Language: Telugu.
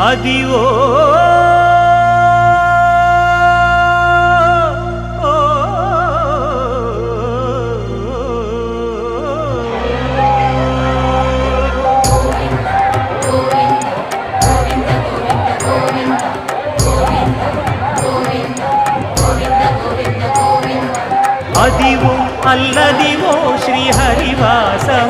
అదివో. అదివో అల్లదివో శ్రీహరివాసం